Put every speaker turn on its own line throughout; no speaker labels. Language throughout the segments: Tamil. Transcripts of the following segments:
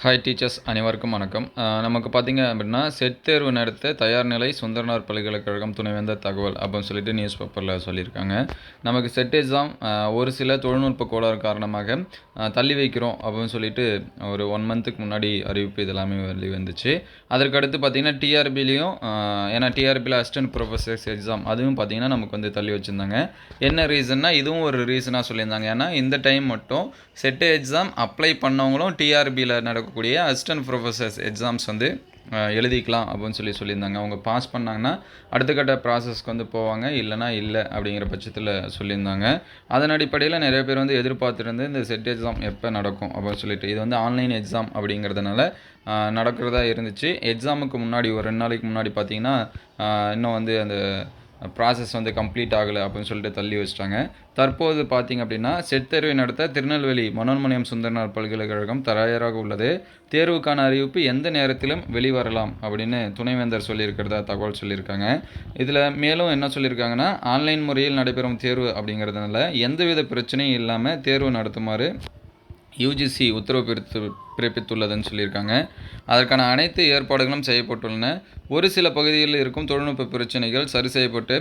ஹாய் டீச்சர்ஸ் அனைவருக்கும் வணக்கம். நமக்கு பார்த்தீங்க அப்படின்னா செட் தேர்வு நடத்த தயார் நிலை சுந்தரனார் பல்கலைக்கழகம் துணைவேந்த தகவல் அப்படின்னு சொல்லிட்டு நியூஸ் பேப்பரில் சொல்லியிருக்காங்க. நமக்கு செட் எக்ஸாம் ஒரு சில தொழில்நுட்ப கோளாறு காரணமாக தள்ளி வைக்கிறோம் அப்படின்னு சொல்லிட்டு ஒரு ஒன் மந்த்துக்கு முன்னாடி அறிவிப்பு இதெல்லாமே வெளி வந்துச்சு. அதற்கடுத்து பார்த்தீங்கன்னா டிஆர்பிலையும் ஏன்னா டிஆர்பியில் அசிஸ்டன்ட் ப்ரொஃபஸர்ஸ் எக்ஸாம் அதுவும் பார்த்தீங்கன்னா நமக்கு வந்து தள்ளி வச்சுருந்தாங்க. என்ன ரீசன்னா இதுவும் ஒரு ரீசனாக சொல்லியிருந்தாங்க. ஏன்னா இந்த டைம் மட்டும் செட் எக்ஸாம் அப்ளை பண்ணவங்களும் டிஆர்பியில் நடக்கும் இருக்கக்கூடிய அசிஸ்டன்ட் ப்ரொஃபஸர்ஸ் எக்ஸாம்ஸ் வந்து எழுதிக்கலாம் அப்படின்னு சொல்லி சொல்லியிருந்தாங்க. அவங்க பாஸ் பண்ணாங்கன்னா அடுத்த கட்ட ப்ராசஸ்க்கு வந்து போவாங்க. இல்லைனா இல்லை அப்படிங்கிற பட்சத்தில் சொல்லியிருந்தாங்க. அதன் அடிப்படையில் நிறைய பேர் வந்து எதிர்பார்த்துருந்து இந்த செட் எக்ஸாம் எப்போ நடக்கும் அப்படின்னு சொல்லிட்டு இது வந்து ஆன்லைன் எக்ஸாம் அப்படிங்கிறதுனால நடக்கிறதா இருந்துச்சு. எக்ஸாமுக்கு முன்னாடி ஒரு ரெண்டு நாளைக்கு முன்னாடி பார்த்தீங்கன்னா இன்னும் வந்து அந்த ப்ராசஸ் வந்து கம்ப்ளீட் ஆகலை அப்படின்னு சொல்லிட்டு தள்ளி வச்சிட்டாங்க. தற்போது பார்த்தீங்க அப்படின்னா செட் தேர்வை நடத்த திருநெல்வேலி மனோன்மணியம் சுந்தரனார் பல்கலைக்கழகம் தயாராக உள்ளது. தேர்வுக்கான அறிவிப்பு எந்த நேரத்திலும் வெளிவரலாம் அப்படின்னு துணைவேந்தர் சொல்லியிருக்கிறதா தகவல் சொல்லியிருக்காங்க. இதில் மேலும் என்ன சொல்லியிருக்காங்கன்னா ஆன்லைன் முறையில் நடைபெறும் தேர்வு அப்படிங்கிறதுனால எந்தவித பிரச்சனையும் இல்லாமல் தேர்வு நடத்துமாறு யூஜிசி உத்தரவு பிறத்து பிறப்பித்துள்ளதுன்னு சொல்லியிருக்காங்க. அதற்கான அனைத்து ஏற்பாடுகளும் செய்யப்பட்டுள்ளன. ஒரு சில பகுதிகளில் இருக்கும் தொழில்நுட்ப பிரச்சனைகள் சரி செய்யப்பட்டு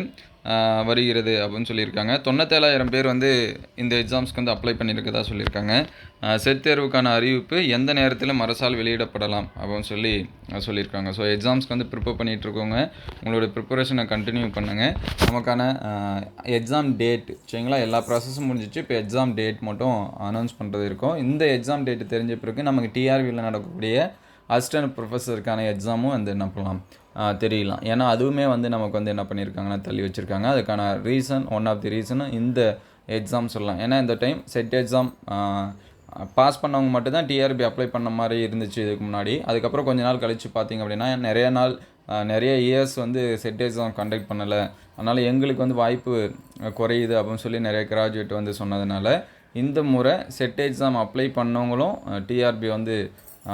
வருகிறது அப்படின்னு சொல்லியிருக்காங்க. தொண்ணூத்தேழாயிரம் பேர் வந்து இந்த எக்ஸாம்ஸ்க்கு வந்து அப்ளை பண்ணியிருக்கதா சொல்லியிருக்காங்க. ஆஹ், செட் தேர்வுக்கான அறிவிப்பு எந்த நேரத்திலும் அரசால் வெளியிடப்படலாம் அப்படின்னு சொல்லி சொல்லியிருக்காங்க. ஸோ எக்ஸாம்ஸ்க்கு வந்து ப்ரிப்பேர் பண்ணிகிட்டு இருக்கவங்க உங்களோட ப்ரிப்பரேஷனை கண்டினியூ பண்ணுங்கள் நமக்கான எக்ஸாம் டேட் சரிங்களா? எல்லா ப்ராசஸும் முடிஞ்சிச்சு. இப்போ எக்ஸாம் டேட் மட்டும் அனௌன்ஸ் பண்ணுறது இருக்கும். இந்த எக்ஸாம் டேட் தெரிஞ்ச பிறகு நமக்கு டிஆர்வியில் நடக்கக்கூடிய அசிஸ்டன்ட் ப்ரொஃபஸருக்கான எக்ஸாமும் வந்து என்ன பண்ணலாம்? தெரியலாம். ஏன்னா அதுவுமே வந்து நமக்கு வந்து என்ன பண்ணியிருக்காங்கன்னா தள்ளி வச்சுருக்காங்க. அதுக்கான ரீசன் ஒன் ஆஃப் தி ரீசனும் இந்த எக்ஸாம் சொல்லலாம். ஏன்னா இந்த டைம் செட் எக்ஸாம் பாஸ் பண்ணவங்க மட்டும்தான் டிஆர்பி அப்ளை பண்ண மாதிரி இருந்துச்சு இதுக்கு முன்னாடி. அதுக்கப்புறம் கொஞ்ச நாள் கழித்து பார்த்தீங்க அப்படின்னா நிறைய நாள் நிறைய இயர்ஸ் வந்து செட் எக்ஸாம் கண்டக்ட் பண்ணலை. அதனால் எங்களுக்கு வந்து வாய்ப்பு குறையுது அப்படின்னு சொல்லி நிறைய கிராஜுவேட் வந்து சொன்னதுனால இந்த முறை செட் எக்ஸாம் அப்ளை பண்ணவங்களும் டிஆர்பி வந்து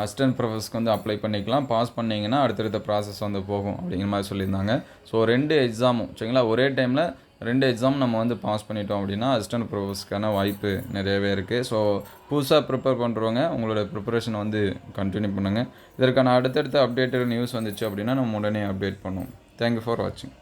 அசிஸ்டன்ட் ப்ரொஃபஸர்ஸ்க்கு வந்து அப்ளை பண்ணிக்கலாம். பாஸ் பண்ணிங்கன்னா அடுத்தடுத்த ப்ராசஸ் வந்து போகும் அப்படிங்கிற மாதிரி சொல்லியிருந்தாங்க. ஸோ ரெண்டு எக்ஸாமும் சரிங்களா? ஒரே டைமில் ரெண்டு எக்ஸாம் நம்ம வந்து பாஸ் பண்ணிட்டோம் அப்படின்னா அசிஸ்டன்ட் ப்ரொஃபஸர்ஸ்க்கான வாய்ப்பு நிறையவே இருக்குது ஸோ புதுசாக ப்ரிப்பேர் பண்ணுறவங்க உங்களோட ப்ரிப்பரேஷன் வந்து கண்டினியூ பண்ணுங்கள் இதற்கான அடுத்தடுத்த அப்டேட்டட் நியூஸ் வந்துச்சு அப்படின்னா நம்ம உடனே அப்டேட் பண்ணுவோம். தேங்க்யூ ஃபார் வாட்சிங்